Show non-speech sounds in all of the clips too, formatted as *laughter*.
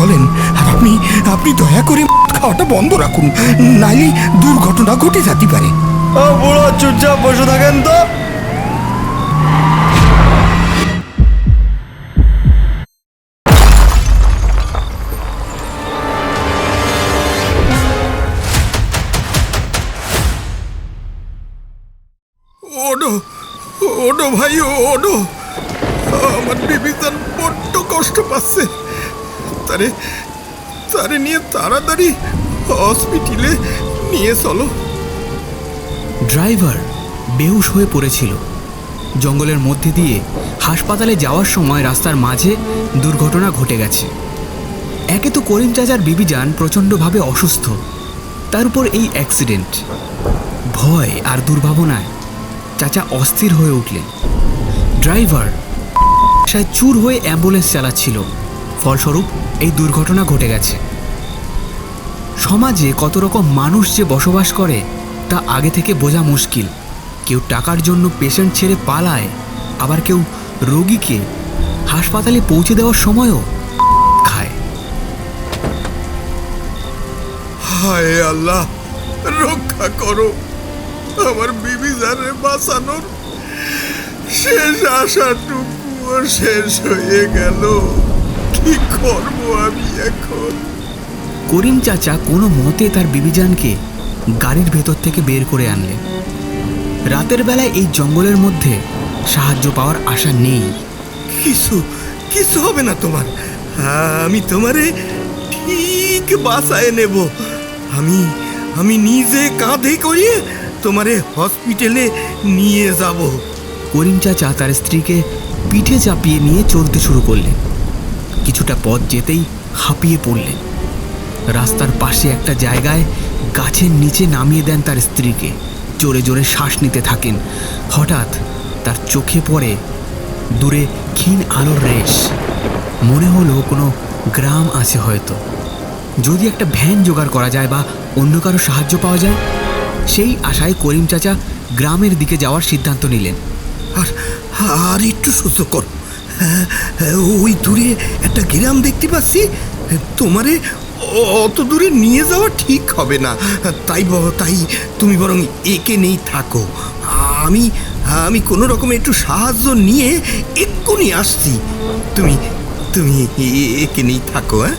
চলেন আর আপনি আপনি দয়া করে খাওয়াটা বন্ধ রাখুন নাইলে দুর্ঘটনা ঘটে যেতে পারে। বুড়ো চুপচাপ বসে থাকেন তো। ওডো ওডো ভাই ওডো। আমার বিবিধান বড্ড কষ্ট পাচ্ছে। তারে তারে নিয়ে তাড়াতাড়ি হসপিটালে নিয়ে চলো। ড্রাইভার বেহুশ হয়ে পড়েছিল। জঙ্গলের মধ্যে দিয়ে হাসপাতালে যাওয়ার সময় রাস্তার মাঝে দুর্ঘটনা ঘটে গেছে। একে তো করিম চাচার বিবিজান প্রচণ্ডভাবে অসুস্থ। তার উপর এই অ্যাক্সিডেন্ট ভয় আর দুর্ভাবনায় চাচা অস্থির হয়ে উঠলেন। ড্রাইভার সায় চুর হয়ে অ্যাম্বুলেন্স চালাচ্ছিল। ফলস্বরূপ এই দুর্ঘটনা ঘটে গেছে। সমাজে কত রকম মানুষ যে বসবাস করে, তা আগে থেকে বোঝা মুশকিল। কেউ টাকার জন্য পেশেন্ট ছেড়ে পালায়, আবার কেউ রোগীকে হাসপাতালে পৌঁছে দেওয়ার সময়ও খায়। হায় আল্লাহ, রক্ষা করো। আমার বিবিজারে বাঁচানোর শেষ আশাটুকুও শেষ হয়ে গেল। করব আমি এখন করিম চাচা কোনো মতে তার বিবিজানকে গাড়ির ভেতর থেকে বের করে আনলেন রাতের বেলায় এই জঙ্গলের মধ্যে সাহায্য পাওয়ার আশা নেই। কিছু কিছু হবে না তোমার। আমি তোমারে ঠিক বাসায় নেব। আমি আমি নিজে কাঁধে করিয়ে তোমারে হসপিটালে নিয়ে যাব। করিম চাচা তার স্ত্রীকে পিঠে চাপিয়ে নিয়ে চলতে শুরু করলেন। কিছুটা পথ যেতেই হাঁপিয়ে পড়লেন। রাস্তার পাশে একটা জায়গায় গাছের নিচে নামিয়ে দেন তার স্ত্রীকে। জোরে জোরে শ্বাস নিতে থাকেন। হঠাৎ তার চোখে পড়ে দূরে ক্ষীণ আলোর রেশ। মনে হলো কোনো গ্রাম আছে হয়তো। যদি একটা ভ্যান জোগাড় করা যায় বা অন্য কারও সাহায্য পাওয়া যায়, সেই আশায় করিম চাচা গ্রামের দিকে যাওয়ার সিদ্ধান্ত নিলেন। আর আর একটু সহ্য করো ওই দূরে একটা গ্রাম দেখতে পাচ্ছি। তোমারে অত দূরে নিয়ে যাওয়া ঠিক হবে না। তাই তাই তুমি বরং একে নেই থাকো। আমি আমি কোনো রকম একটু সাহায্য নিয়ে এক্ষুনি আসছি। তুমি তুমি একে নেই থাকো হ্যাঁ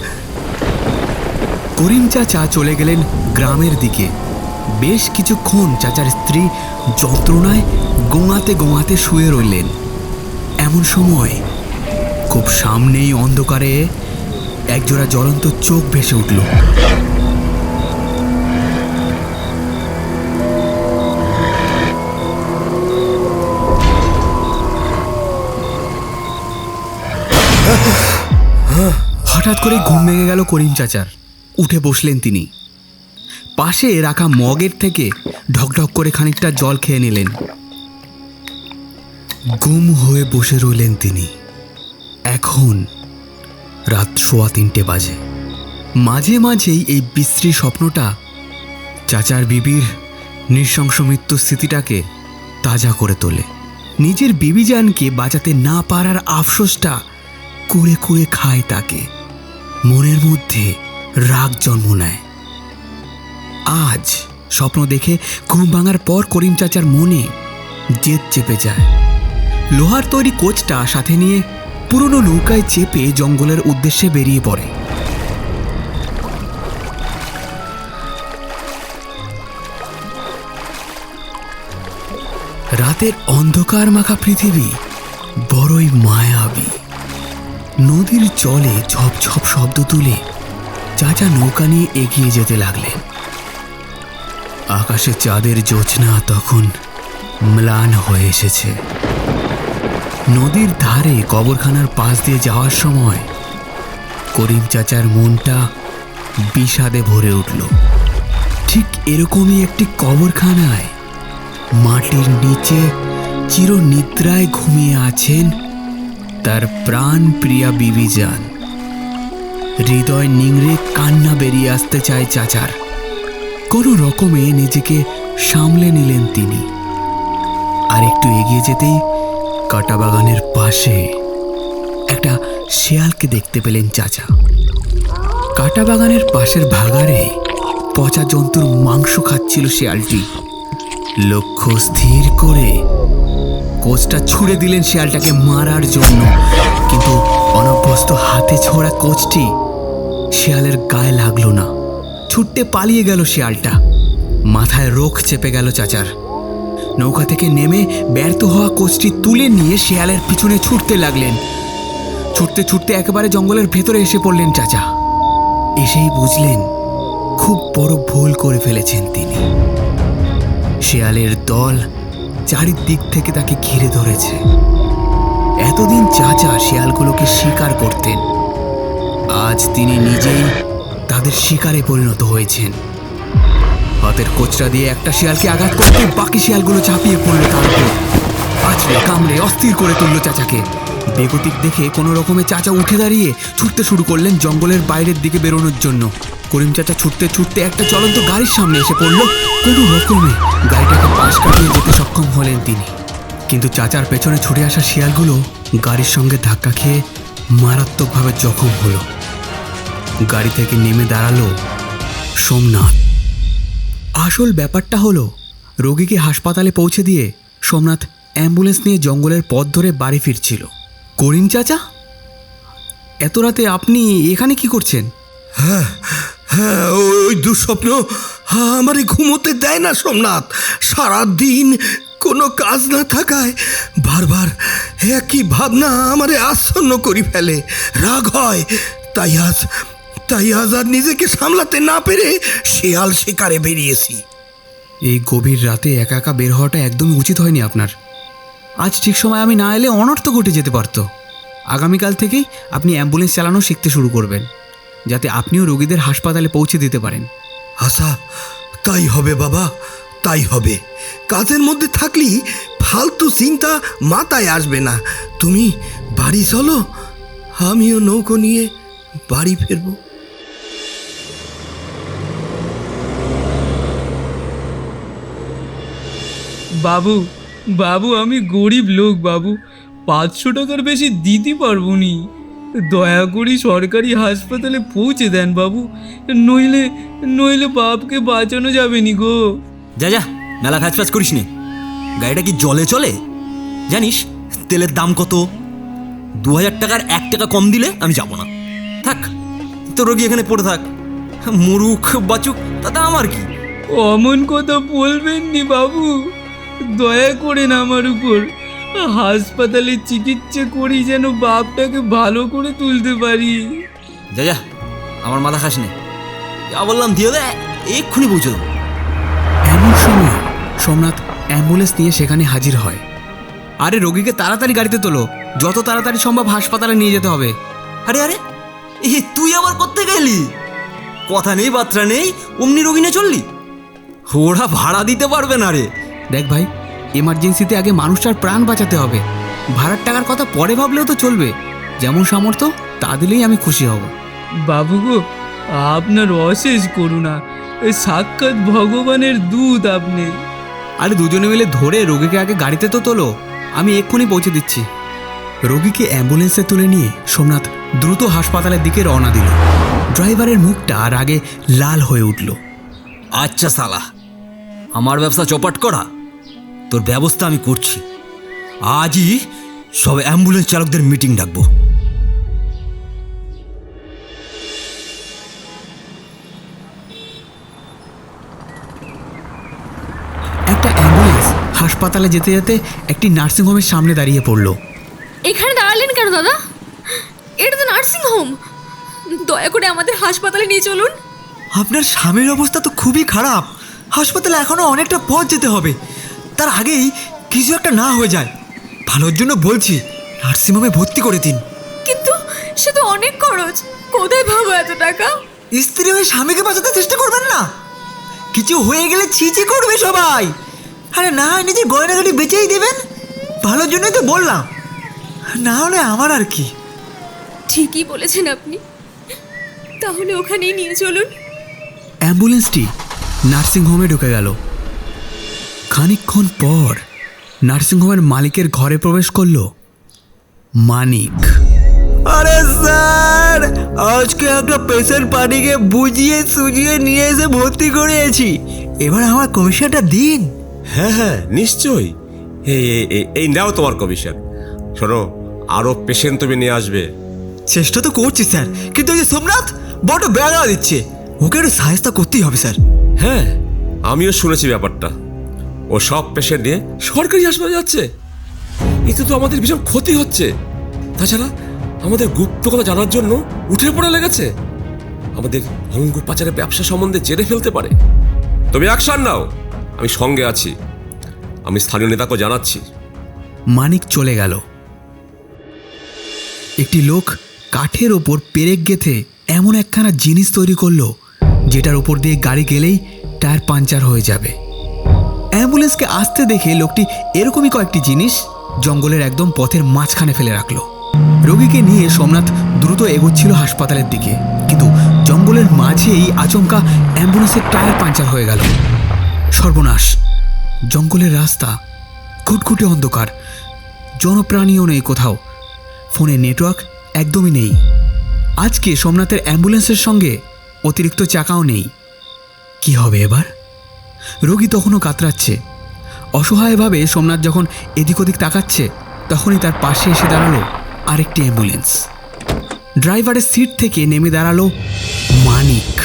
করিম চাচা চলে গেলেন গ্রামের দিকে। বেশ কিছুক্ষণ চাচার স্ত্রী যন্ত্রণায় গোঙাতে গোঙাতে শুয়ে রইলেন। এমন সময় খুব সামনেই অন্ধকারে একজোড়া জ্বলন্ত চোখ ভেসে উঠল। হঠাৎ করে ঘুম ভেঙে গেল করিম চাচার। উঠে বসলেন তিনি। পাশে রাখা মগের থেকে ঢকঢক করে খানিকটা জল খেয়ে নিলেন। গুম হয়ে বসে রইলেন তিনি। এখন রাত সোয়া তিনটে বাজে। মাঝে মাঝেই এই বিশ্রী স্বপ্নটা চাচার বিবির নৃশংস মৃত্যু স্থিতিটাকে তাজা করে তোলে। নিজের বিবিজানকে বাঁচাতে না পারার আফসোসটা কুড়ে কুড়ে খায় তাকে। মনের মধ্যে রাগ জন্ম নেয়। আজ স্বপ্ন দেখে ঘুম ভাঙার পর করিম চাচার মনে জেদ চেপে যায়। লোহার তৈরি কোচটা সাথে নিয়ে পুরনো নৌকায় চেপে জঙ্গলের উদ্দেশ্যে বেরিয়ে পড়ে। রাতের অন্ধকার মাখা পৃথিবী বড়ই মায়াবী। নদীর জলে ঝপঝপ শব্দ তুলে চাচা নৌকা নিয়ে এগিয়ে যেতে লাগলেন। আকাশে চাঁদের জোছনা তখন ম্লান হয়ে এসেছে। নদীর ধারে কবরখানার পাশ দিয়ে যাওয়ার সময় করিম চাচার মনটা বিষাদে ভরে উঠল। ঠিক এরকমই একটি কবরখানায় মাটির নিচে চিরনিদ্রায় ঘুমিয়ে আছেন তার প্রাণ প্রিয়া বিবিজান হৃদয় নিংড়ে কান্না বেরিয়ে আসতে চায় চাচার। কোনো রকমে নিজেকে সামলে নিলেন তিনি। আর একটু এগিয়ে যেতেই কাটা বাগানের পাশে একটা শেয়ালকে দেখতে পেলেন চাচা। কাটা বাগানের পাশের ভাগারে পচা জন্তুর মাংস খাচ্ছিল শিয়ালটি। লক্ষ্য স্থির করে কোচটা ছুড়ে দিলেন শিয়ালটাকে মারার জন্য। কিন্তু অনভ্যস্ত হাতে ছোড়া কোচটি শিয়ালের গায়ে লাগল না। ছুটতে পালিয়ে গেল শিয়ালটা। মাথায় রোখ চেপে গেল চাচার। নৌকা থেকে নেমে ব্যর্থ হওয়া কোচটি তুলে নিয়ে শিয়ালের পিছনে ছুটতে লাগলেন। ছুটতে ছুটতে একেবারে জঙ্গলের ভেতরে এসে পড়লেন চাচা। এসেই বুঝলেন, খুব বড় ভুল করে ফেলেছেন তিনি। শেয়ালের দল চারিদিক থেকে তাকে ঘিরে ধরেছে। এতদিন চাচা শেয়ালগুলোকে শিকার করতেন। আজ তিনি নিজেই তাদের শিকারে পরিণত হয়েছেন। হাতের কোচরা দিয়ে একটা শিয়ালকে আঘাত করতে বাকি শিয়ালগুলো চাপিয়ে পড়ল তার উপর। আছড়ে কামড়ে অস্থির করে তুললো চাচাকে। বেগতিক দেখে কোনো রকমে চাচা উঠে দাঁড়িয়ে ছুটতে শুরু করলেন জঙ্গলের বাইরের দিকে বেরোনোর জন্য। করিম চাচা ছুটতে ছুটতে একটা চলন্ত গাড়ির সামনে এসে পড়ল কোনো রকমে। গাড়িটাকে পাশ কাটিয়ে যেতে সক্ষম হলেন তিনি। কিন্তু চাচার পেছনে ছুটে আসা শিয়ালগুলো গাড়ির সঙ্গে ধাক্কা খেয়ে মারাত্মকভাবে জখম হলো। গাড়ি থেকে নেমে দাঁড়াল সোমনাথ। আসল ব্যাপারটা হলো, রোগীকে হাসপাতালে পৌঁছে দিয়ে সোমনাথ অ্যাম্বুলেন্স নিয়ে জঙ্গলের পথ ধরে বাড়ি ফিরছিল। করিম চাচা? এত রাতে আপনি এখানে কি করছেন? হ্যাঁ হ্যাঁ ওই দুঃস্বপ্ন আমারে ঘুমোতে দেয় না সোমনাথ। সারাদিন কোনো কাজ না থাকায় বারবার একই ভাবনা আমারে আচ্ছন্ন করি ফেলে। রাগ হয়, তাই আজ তাই আজ আর নিজেকে সামলাতে না পেরে শেয়াল শিকারে বেরিয়েছি। এই গভীর রাতে একা একা বের হওয়াটা একদমই উচিত হয়নি আপনার। আজ ঠিক সময় আমি না এলে অনর্থ ঘটে যেতে পারত। আগামীকাল থেকেই আপনি অ্যাম্বুলেন্স চালানো শিখতে শুরু করবেন যাতে আপনিও রোগীদের হাসপাতালে পৌঁছে দিতে পারেন। আশা তাই হবে বাবা তাই হবে। কাজের মধ্যে থাকলি ফালতু চিন্তা মাথায় আসবে না। তুমি বাড়ি চলো আমিও নৌকো নিয়ে বাড়ি ফিরবো। বাবু বাবু আমি গরিব লোক বাবু। পাঁচশো টাকার বেশি দিতে পারব নি। দয়া করি সরকারি হাসপাতালে পৌঁছে দেন বাবু। নইলে নইলে বাপকে বাঁচানো যাবে নি গো। যা যা মেলা ফ্যাচ ফ্যাচ করিস নে। গাড়িটা কি জলে চলে? জানিস তেলের দাম কত? দু হাজার টাকার এক টাকা কম দিলে আমি যাব না। থাক তো রোগী এখানে পড়ে থাক। মুরুখ বাচুক তাতে আমার কি? অমন কথা বলবেন নি বাবু। দয়া করেন আমার উপর। হাসপাতালে চিকিৎসা করি যেন বাপটাকে ভালো করে তুলতে পারি। যা যা আমার মাথা খাস নে। যা বললাম দিয়ে দে এক্ষুনি দেবো। এমন সময় সোমনাথ অ্যাম্বুলেন্স নিয়ে সেখানে হাজির হয়। আরে রোগীকে তাড়াতাড়ি গাড়িতে তোলো। যত তাড়াতাড়ি সম্ভব হাসপাতালে নিয়ে যেতে হবে। আরে আরে এ তুই আবার করতে গেলি কথা নেই বার্তা নেই অমনি রোগী নিয়ে চললি? ওরা ভাড়া দিতে পারবে না রে। দেখ ভাই এমার্জেন্সিতে আগে মানুষটার প্রাণ বাঁচাতে হবে। ভাড়ার টাকার কথা পরে ভাবলেও তো চলবে। যেমন সামর্থ্য তা দিলেই আমি খুশি হব। বাবু গো আপনার অশেষ করুণা। এই সাক্ষাৎ ভগবানের দুধ আপনি। আরে দুজনে মিলে ধরে রোগীকে আগে গাড়িতে তো তোলো। আমি এক্ষুনি পৌঁছে দিচ্ছি। রোগীকে অ্যাম্বুলেন্সে তুলে নিয়ে সোমনাথ দ্রুত হাসপাতালের দিকে রওনা দিল। ড্রাইভারের মুখটা আর আগে লাল হয়ে উঠল। আচ্ছা সালা আমার ব্যবসা চপাট করা। তোর ব্যবস্থা আমি করছি। আজই সব অ্যাম্বুলেন্স চালকদের মিটিং ডাকবো। একটা অ্যাম্বুলেন্স হাসপাতালে যেতে যেতে একটি নার্সিংহোমের সামনে দাঁড়িয়ে পড়ল। এখানে দাঁড়ালেন কেন দাদা? এটা তো নার্সিং হোম। দয়া করে আমাদের হাসপাতালে নিয়ে চলুন। আপনার স্বামীর অবস্থা তো খুবই খারাপ। হাসপাতালে এখনও অনেকটা পথ যেতে হবে। তার আগেই কিছু একটা না হয়ে যায়। ভালোর জন্য বলছি নার্সিংহোমে ভর্তি করে দিন। কিন্তু সে তো অনেক খরচ। কোথায় পাবো এত টাকা? স্ত্রী হয়ে স্বামীকে বাঁচাতে চেষ্টা করবেন না। কিছু হয়ে গেলে ছিচি করবে সবাই। আরে না হয় নিজের গয়নাগাটি বেচেই দেবেন? ভালোর জন্যই তো বললাম। না হলে আমার আর কি? ঠিকই বলেছেন আপনি। তাহলে ওখানেই নিয়ে চলুন। অ্যাম্বুলেন্সটি নার্সিংহোমে ঢুকে গেল। খানিকক্ষণ পর নার্সিংহোমের মালিকের ঘরে প্রবেশ করল মানিক। আরে স্যার আজকে একটা পেশেন্ট পার্টিকে বুঝিয়ে সুজিয়ে নিয়ে এসে ভর্তি করিয়েছি। এবার আমার কমিশনটা দিন। হ্যাঁ হ্যাঁ নিশ্চয়ই। এই নাও তোমার কমিশন। শোনো আরও পেশেন্ট তুমি নিয়ে আসবে। চেষ্টা তো করছি স্যার কিন্তু ওই যে সোমনাথ বড় বেড়া দিচ্ছে। ওকে একটু সাহায্য করতেই হবে স্যার। হ্যাঁ আমিও শুনেছি ব্যাপারটা। ও সব পেশেন্ট নিয়ে সরকারি হাসপাতালে যাচ্ছে। এতে তো আমাদের ভীষণ ক্ষতি হচ্ছে। তাছাড়া আমাদের গুপ্ত কথা জানার জন্য উঠে পড়ে লেগেছে। আমাদের অঙ্গুর পাচারের ব্যবসা সম্বন্ধে জেনে ফেলতে পারে। তুমি অ্যাকশন নাও। আমি সঙ্গে আছি। আমি স্থানীয় নেতাকে জানাচ্ছি। মানিক চলে গেল। একটি লোক কাঠের ওপর পেরেক গেথে এমন একখানা জিনিস তৈরি করল, যেটার ওপর দিয়ে গাড়ি গেলেই টায়ার পাঞ্চার হয়ে যাবে। অ্যাম্বুলেন্সকে আসতে দেখে লোকটি এরকমই কয়েকটি জিনিস জঙ্গলের একদম পথের মাঝখানে ফেলে রাখল। রোগীকে নিয়ে সোমনাথ দ্রুত এগোচ্ছিল হাসপাতালের দিকে। কিন্তু জঙ্গলের মাঝেই আচমকা অ্যাম্বুলেন্সের টায়ার পাঞ্চার হয়ে গেল। সর্বনাশ। জঙ্গলের রাস্তা ঘুটঘুটে অন্ধকার। জনপ্রাণীও নেই কোথাও। ফোনে নেটওয়ার্ক একদমই নেই। আজকে সোমনাথের অ্যাম্বুলেন্সের সঙ্গে অতিরিক্ত চাকাও নেই। কি হবে এবার? রোগী তখনও কাতরাচ্ছে। অসহায়ভাবে সোমনাথ যখন এদিক ওদিক তাকাচ্ছে, তখনই তার পাশে এসে দাঁড়াল আরেকটি অ্যাম্বুলেন্স। ড্রাইভারের সিট থেকে নেমে দাঁড়াল মানিক।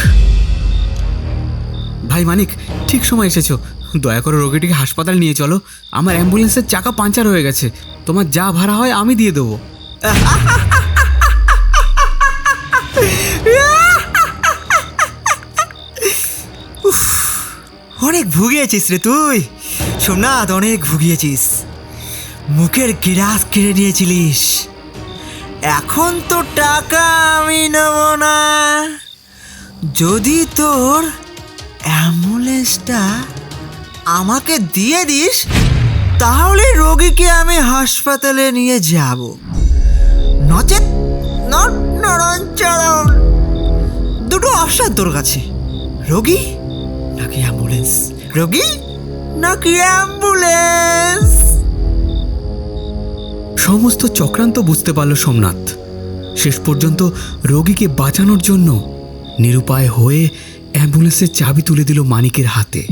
ভাই মানিক, ঠিক সময় এসেছ। দয়া করে রোগীটিকে হাসপাতাল নিয়ে চলো। আমার অ্যাম্বুলেন্সের চাকা পাঞ্চার হয়ে গেছে। তোমার যা ভাড়া হয় আমি দিয়ে দেবো। *laughs* অনেক ভুগিয়েছিস রে তুই। সোমনাথ, অনেক ভুগিয়েছিস। মুখের গিরাস কেড়ে নিয়েছিলিস। এখন তো টাকা আমি নেব না। যদি তোর অ্যাম্বুলেন্সটা আমাকে দিয়ে দিস, তাহলে রোগীকে আমি হাসপাতালে নিয়ে যাব। নচেত নরঞ্চরণ দুটো অপশন তোর কাছে রোগী নাকি অ্যাম্বুলেন্স? রোগী? নাকি অ্যাম্বুলেন্স? সমস্ত চক্রান্ত বুঝতে পারল সোমনাথ। শেষ পর্যন্ত রোগীকে বাঁচানোর জন্য নিরুপায় হয়ে অ্যাম্বুলেন্সের চাবি তুলে দিল মানিকের হাতে।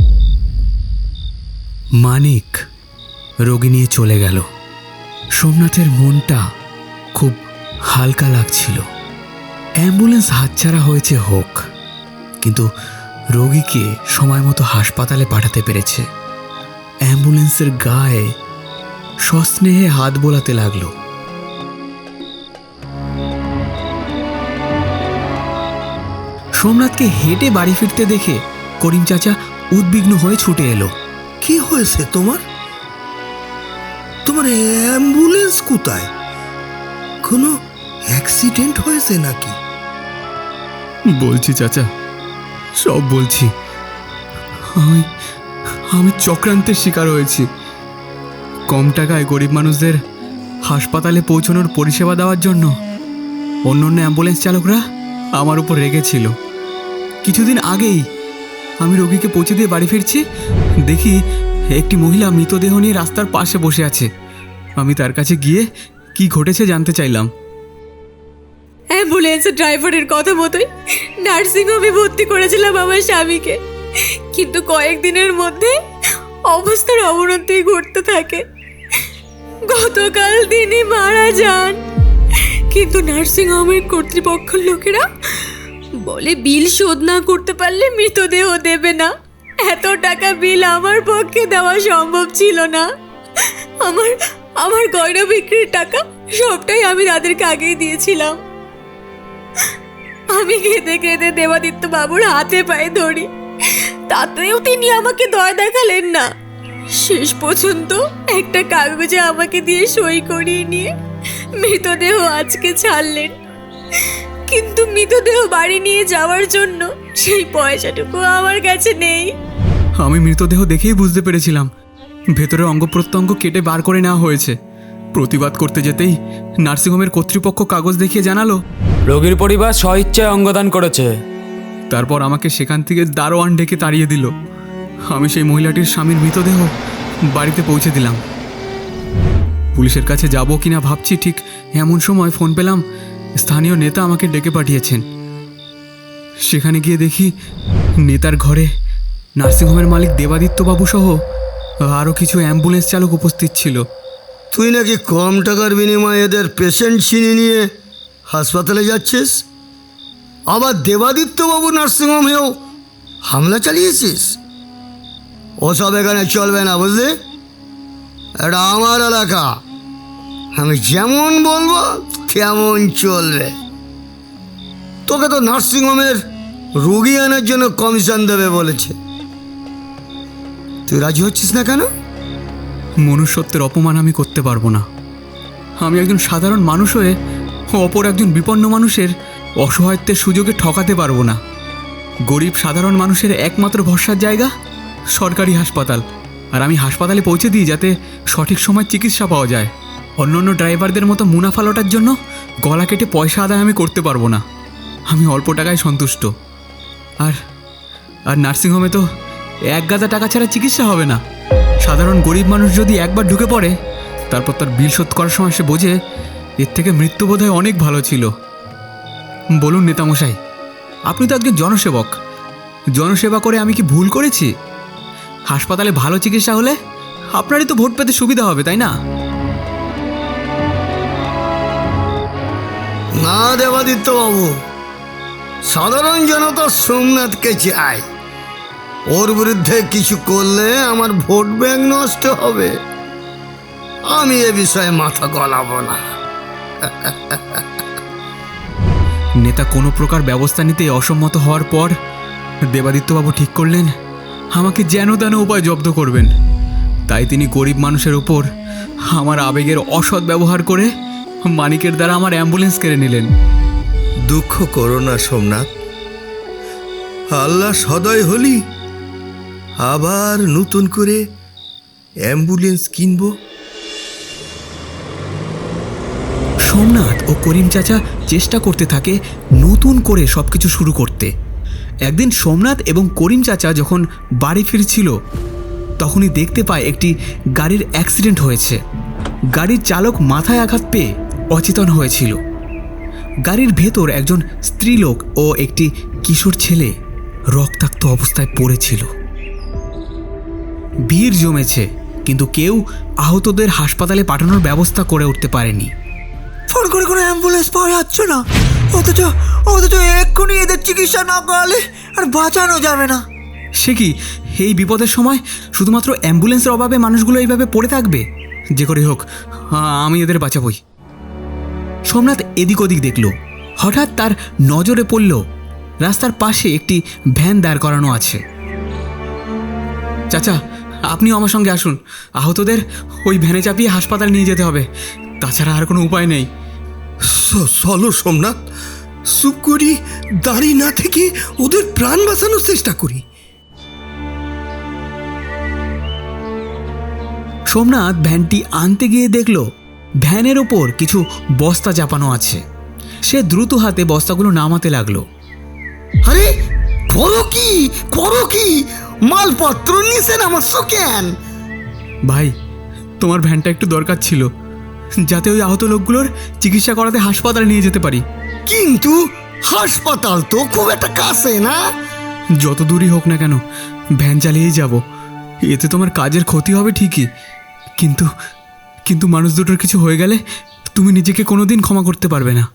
মানিক রোগী নিয়ে চলে গেল। সোমনাথের মনটা খুব হালকা লাগছিল। অ্যাম্বুলেন্স হাতছাড়া হয়েছে হোক, কিন্তু রোগীকে সময় মতো হাসপাতালে পাঠাতে পেরেছে। অ্যাম্বুলেন্সের গায়ে সস্নেহে হাত বোলাতে লাগল। সোমনাথকে হেঁটে বাড়ি ফিরতে দেখে করিম চাচা উদ্বিগ্ন হয়ে ছুটে এলো। কি হয়েছে তোমার? তোমার অ্যাম্বুলেন্স কোথায়? কোনো অ্যাক্সিডেন্ট হয়েছে নাকি? বলছি চাচা সব বলছি। আমি আমি চক্রান্তের শিকার হয়েছি। কম টাকায় গরিব মানুষদের হাসপাতালে পৌঁছানোর পরিষেবা দেওয়ার জন্য অন্য অন্য অ্যাম্বুলেন্স চালকরা আমার উপর রেগেছিল। কিছুদিন আগেই আমি রোগীকে পৌঁছে দিয়ে বাড়ি ফিরছি। দেখি একটি মহিলা মৃতদেহ নিয়ে রাস্তার পাশে বসে আছে। আমি তার কাছে গিয়ে কি ঘটেছে জানতে চাইলাম। অ্যাম্বুলেন্সের ড্রাইভারের কথা মতোই নার্সিংহোমে ভর্তি করেছিলাম আমার স্বামীকে। কিন্তু কয়েকদিনের মধ্যে অবস্থার অবনতি ঘটতে থাকে। গতকাল তিনি মারা যান। কিন্তু নার্সিংহোমের কর্তৃপক্ষের লোকেরা বলে, বিল শোধ না করতে পারলে মৃতদেহ দেবে না। এত টাকা বিল আমার পক্ষে দেওয়া সম্ভব ছিল না। আমার আমার গয়না বিক্রির টাকা সবটাই আমি তাদেরকে আগেই দিয়েছিলাম। আমি কেঁদে কেঁদে দেবাদিত্য বাবুর হাতে পায়ে ধরি। তাতেও তিনি আমাকে দয়া দেখালেন না। শেষ পর্যন্ত একটা কাগজে আমাকে দিয়ে সই করিয়ে নিয়ে মৃতদেহ আজকে ছাড়লেন। কিন্তু মৃতদেহ বাড়ি নিয়ে যাওয়ার জন্য সেই পয়সাটুকু আমার কাছে নেই। আমি মৃতদেহ দেখেই বুঝতে পেরেছিলাম। ভেতরে অঙ্গ প্রত্যঙ্গ কেটে বার করে নেওয়া হয়েছে। প্রতিবাদ করতে যেতেই নার্সিংহোমের কর্তৃপক্ষ কাগজ দেখিয়ে জানালো রোগীর পরিবার স্বইচ্ছায় অঙ্গদান করেছে। তারপর আমাকে সেখান থেকে দারোয়ান ডেকে তাড়িয়ে দিল। আমি সেই মহিলাটির স্বামীর মৃতদেহ বাড়িতে পৌঁছে দিলাম। পুলিশের কাছে যাব কিনা ভাবছি ঠিক এমন সময় ফোন পেলাম। স্থানীয় নেতা আমাকে ডেকে পাঠিয়েছেন। সেখানে গিয়ে দেখি নেতার ঘরে নার্সিংহোমের মালিক দেবাদিত্যবাবু সহ আরও কিছু অ্যাম্বুলেন্স চালক উপস্থিত ছিল। তুই নাকি কম টাকার বিনিময়ে এদের পেশেন্ট ছিনিয়ে নিয়ে হাসপাতালে যাচ্ছিস? আবার দেবাদিত্যবাবু নার্সিংহোমেও হামলা চালিয়েছিস? ওসব এখানে চলবে না, বুঝলি? এটা আমার এলাকা। আমি যেমন বলব, তেমন চলবে। তোকে তো নার্সিংহোমের রুগী আনার জন্য কমিশন দেবে বলেছে। তুই রাজি হচ্ছিস না কেন? মনুষ্যত্বের অপমান আমি করতে পারব না। আমি একজন সাধারণ মানুষ হয়ে অপর একজন বিপন্ন মানুষের অসহায়ত্বের সুযোগে ঠকাতে পারব না। গরিব সাধারণ মানুষের একমাত্র ভরসার জায়গা সরকারি হাসপাতাল। আর আমি হাসপাতালে পৌঁছে দিই যাতে সঠিক সময় চিকিৎসা পাওয়া যায়। অন্যান্য ড্রাইভারদের মতো মুনাফা লটার জন্য গলা কেটে পয়সা আদায় আমি করতে পারব না। আমি অল্প টাকায় সন্তুষ্ট। আর আর নার্সিংহোমে তো এক গাদা টাকা ছাড়া চিকিৎসা হবে না। সাধারণ গরিব মানুষ যদি একবার ঢুকে পড়ে, তারপর তার বিল শোধ করার সময় সে বোঝে এর থেকে মৃত্যু বোধহয় অনেক ভালো ছিল। বলুন নেতামশাই, আপনি তো একজন জনসেবক। জনসেবা করে আমি কি ভুল করেছি? হাসপাতালে ভালো চিকিৎসা হলে আপনারই তো ভোট পেতে সুবিধা হবে, তাই না? না দেবাদিত্য বাবু, সাধারণ জনতা সোমনাথকে চায়? ওর বিরুদ্ধে কিছু করলে আমার ভোট ব্যাংক নষ্ট হবে। আমি এ বিষয়ে মাথা গলাবো না। নেতা কোনো প্রকার ব্যবস্থা নিতে অসম্মত হওয়ার পর দেবাদিত্যবাবু ঠিক করলেন, আমাকে যেন তেন উপায় জব্দ করবেন। তাই তিনি গরিব মানুষের ওপর আমার আবেগের অসৎ ব্যবহার করে মানিকের দ্বারা আমার অ্যাম্বুলেন্স কেড়ে নিলেন। দুঃখ করো না, সোমনাথ। আল্লাহ সদয় হলি। আবার নতুন করে অ্যাম্বুলেন্স কিনবো। সোমনাথ ও করিম চাচা চেষ্টা করতে থাকে নতুন করে সব কিছু শুরু করতে। একদিন সোমনাথ এবং করিম চাচা যখন বাড়ি ফিরছিল, তখনই দেখতে পায় একটি গাড়ির অ্যাক্সিডেন্ট হয়েছে। গাড়ির চালক মাথায় আঘাত পেয়ে অচেতন হয়েছিল। গাড়ির ভেতর একজন স্ত্রীলোক ও একটি কিশোর ছেলে রক্তাক্ত অবস্থায় পড়েছিল। ভিড় জমেছে, কিন্তু কেউ আহতদের হাসপাতালে পাঠানোর ব্যবস্থা করে উঠতে পারেনি। ফোন করে কোনো অ্যাম্বুলেন্স পাওয়া যাচ্ছে না। অথচ অথচ এক্ষুনি এদের চিকিৎসা না করালে আর বাঁচানো যাবে না। সে কি, এই বিপদের সময় শুধুমাত্র অ্যাম্বুলেন্সের অভাবে মানুষগুলো এইভাবে পড়ে থাকবে? যে করে হোক, আমি এদের বাঁচাবই। সোমনাথ এদিক ওদিক দেখল। হঠাৎ তার নজরে পড়ল, রাস্তার পাশে একটি ভ্যান দাঁড় করানো আছে। চাচা, আপনিও আমার সঙ্গে আসুন। আহতদের ওই ভ্যানে চাপিয়ে হাসপাতাল নিয়ে যেতে হবে। তাছাড়া আর কোনো উপায় নেই। চলো সোমনাথ। চুপ করি দাঁড়িয়ে না থেকে ওদের প্রাণ বাঁচানোর চেষ্টা করি। সোমনাথ ভ্যানটি আনতে গিয়ে দেখল, ভ্যানের ওপর কিছু বস্তা চাপানো আছে। সে দ্রুত হাতে বস্তাগুলো নামাতে লাগল। আরে, করো কি? করো কি? মালপত্র নিছেন আমার কেন? ভাই, তোমার ভ্যানটা একটু দরকার ছিল। যাতে ওই আহত লোকগুলোর চিকিৎসা করাতে হাসপাতালে নিয়ে যেতে পারি। কিন্তু হাসপাতাল তো খুব একটা কাছে না? যত দূরই হোক না কেন ভ্যান চালিয়েই যাব। এতে তোমার কাজের ক্ষতি হবে ঠিকই। কিন্তু কিন্তু মানুষ দুটোর কিছু হয়ে গেলে তুমি নিজেকে কোনোদিন ক্ষমা করতে পারবে না।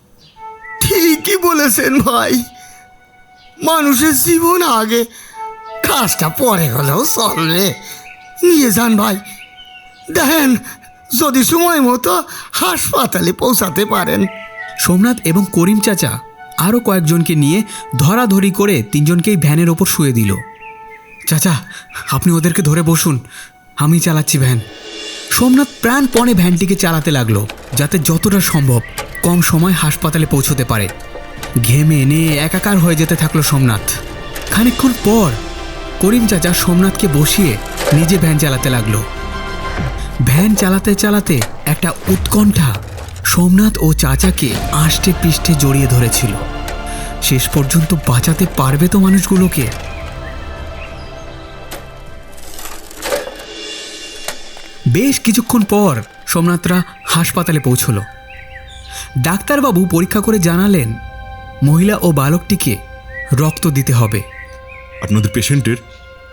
ঠিকই বলেছেন ভাই। মানুষের জীবন আগে কাজটা পরে হলেও চলবে। নিয়ে যান ভাই। দেখেন যদি সময় মতো হাসপাতালে পৌঁছাতে পারেন। সোমনাথ এবং করিম চাচা আরও কয়েকজনকে নিয়ে ধরাধরি করে তিনজনকেই ভ্যানের ওপর শুয়ে দিল। চাচা, আপনি ওদেরকে ধরে বসুন। আমি চালাচ্ছি ভ্যান। সোমনাথ প্রাণপণে ভ্যানটিকে চালাতে লাগল, যাতে যতটা সম্ভব কম সময় হাসপাতালে পৌঁছতে পারে। ঘেমে এনে একাকার হয়ে যেতে থাকল সোমনাথ। খানিকক্ষণ পর করিম চাচা সোমনাথকে বসিয়ে নিজে ভ্যান চালাতে লাগল। ভ্যান চালাতে চালাতে একটা উৎকণ্ঠা সোমনাথ ও চাচাকে আষ্টে পৃষ্ঠে জড়িয়ে ধরেছিল। শেষ পর্যন্ত বাঁচাতে পারবে তো মানুষগুলোকে। বেশ কিছুক্ষণ পর সোমনাথরা হাসপাতালে পৌঁছল। ডাক্তারবাবু পরীক্ষা করে জানালেন, মহিলা ও বালকটিকে রক্ত দিতে হবে। আপনাদের পেশেন্টের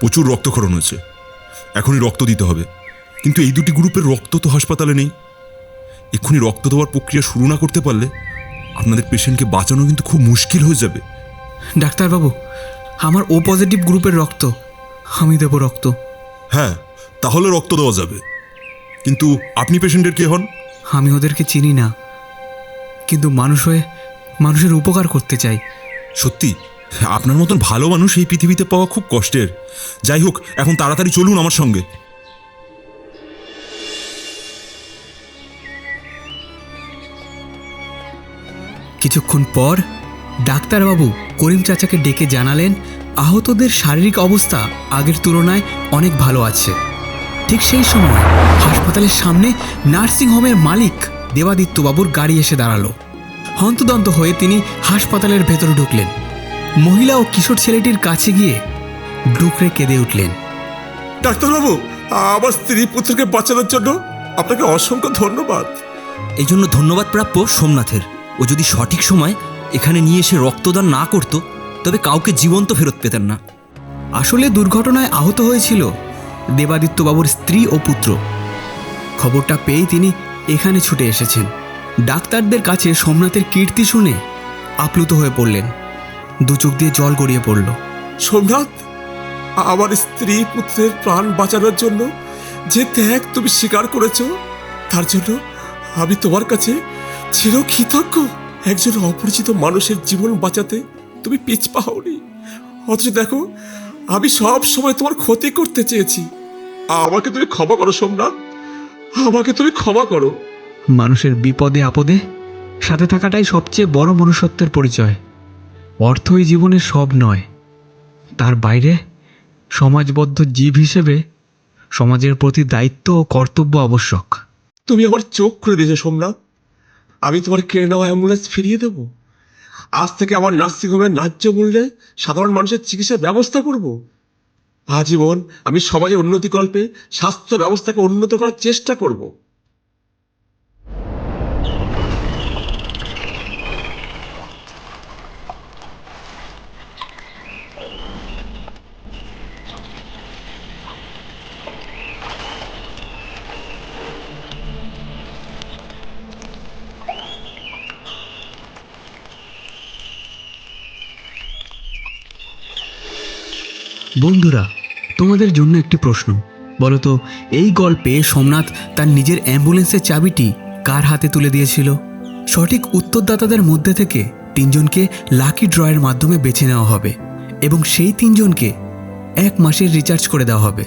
প্রচুর রক্তক্ষরণ হয়েছে। এখনই রক্ত দিতে হবে। কিন্তু এই দুটি গ্রুপের রক্ত তো হাসপাতালে নেই। এক্ষুনি রক্ত দেওয়ার প্রক্রিয়া শুরু না করতে পারলে আপনাদের পেশেন্টকে বাঁচানো কিন্তু খুব মুশকিল হয়ে যাবে। ডাক্তারবাবু আমার ও পজিটিভ গ্রুপের রক্ত আমি দেব রক্ত। হ্যাঁ তাহলে রক্ত দেওয়া যাবে। কিন্তু আপনি পেশেন্টের কে হন? আমি ওদেরকে চিনি না। কিন্তু মানুষ হয়ে মানুষের উপকার করতে চাই। সত্যি আপনার মতন ভালো মানুষ এই পৃথিবীতে পাওয়া খুব কষ্টের। যাই হোক এখন তাড়াতাড়ি চলুন আমার সঙ্গে। কিছুক্ষণ পর ডাক্তারবাবু করিম চাচাকে ডেকে জানালেন আহতদের শারীরিক অবস্থা আগের তুলনায় অনেক ভালো আছে। ঠিক সেই সময় হাসপাতালের সামনে নার্সিংহোমের মালিক দেবাদিত্যবাবুর গাড়ি এসে দাঁড়াল। হন্তদন্ত হয়ে তিনি হাসপাতালের ভেতরে ঢুকলেন। মহিলা ও কিশোর ছেলেটির কাছে গিয়ে ডুকরে কেঁদে উঠলেন। ডাক্তারবাবু আমার স্ত্রী পুত্রকে বাঁচানোর জন্য আপনাকে অসংখ্য ধন্যবাদ। এই জন্য ধন্যবাদ প্রাপ্য সোমনাথের। ও যদি সঠিক সময় এখানে নিয়ে এসে রক্তদান না করত, তবে কাউকে জীবন্ত ফেরত পেতেন না। আসলে দুর্ঘটনায় আহত হয়েছিল দেবাদিত্যবাবুর স্ত্রী ও পুত্র। খবরটা পেয়েই তিনি এখানে ছুটে এসেছেন। ডাক্তারদের কাছে সোমনাথের কীর্তি শুনে আপ্লুত হয়ে পড়লেন। দু চোখ দিয়ে জল গড়িয়ে পড়ল। সোমনাথ, আমার স্ত্রী পুত্রের প্রাণ বাঁচানোর জন্য যে ত্যাগ তুমি স্বীকার করেছ, তার জন্য আমি তোমার কাছে চির কৃতজ্ঞ একজন অপরিচিত মানুষের জীবন বাঁচাতে তুমি পিছপা হওনি। অথচ দেখো আমি সব সময় তোমার ক্ষতি করতে চেয়েছি। আমাকে তুমি ক্ষমা করো সোমনাথ। আমাকে তুমি ক্ষমা করো। মানুষের বিপদে আপদে সাথে থাকাটাই সবচেয়ে বড় মনুষ্যত্বের পরিচয়। অর্থই জীবনের সব নয়। তার বাইরে সমাজবদ্ধ জীব হিসেবে সমাজের প্রতি দায়িত্ব ও কর্তব্য আবশ্যক। তুমি আমার চোখ খুলে দিয়েছ সোমনাথ। আমি তোমার কিনে নেওয়া অ্যাম্বুলেন্স ফিরিয়ে দেবো। আজ থেকে আমার নার্সিং হোমের ন্যায্য মূল্যে সাধারণ মানুষের চিকিৎসার ব্যবস্থা করব। আজীবন আমি সমাজের উন্নতিকল্পে স্বাস্থ্য ব্যবস্থাকে উন্নত করার চেষ্টা করব। বন্ধুরা, তোমাদের জন্য একটি প্রশ্ন। বলতো, এই গল্পে সোমনাথ তার নিজের অ্যাম্বুলেন্সের চাবিটি কার হাতে তুলে দিয়েছিল? সঠিক উত্তরদাতাদের মধ্যে থেকে তিনজনকে লাকি ড্রয়ের মাধ্যমে বেছে নেওয়া হবে এবং সেই তিনজনকে এক মাসের রিচার্জ করে দেওয়া হবে।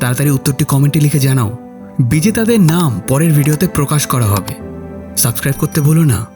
তাড়াতাড়ি উত্তরটি কমেন্টে লিখে জানাও। বিজেতাদের নাম পরের ভিডিওতে প্রকাশ করা হবে। সাবস্ক্রাইব করতে ভুলো না।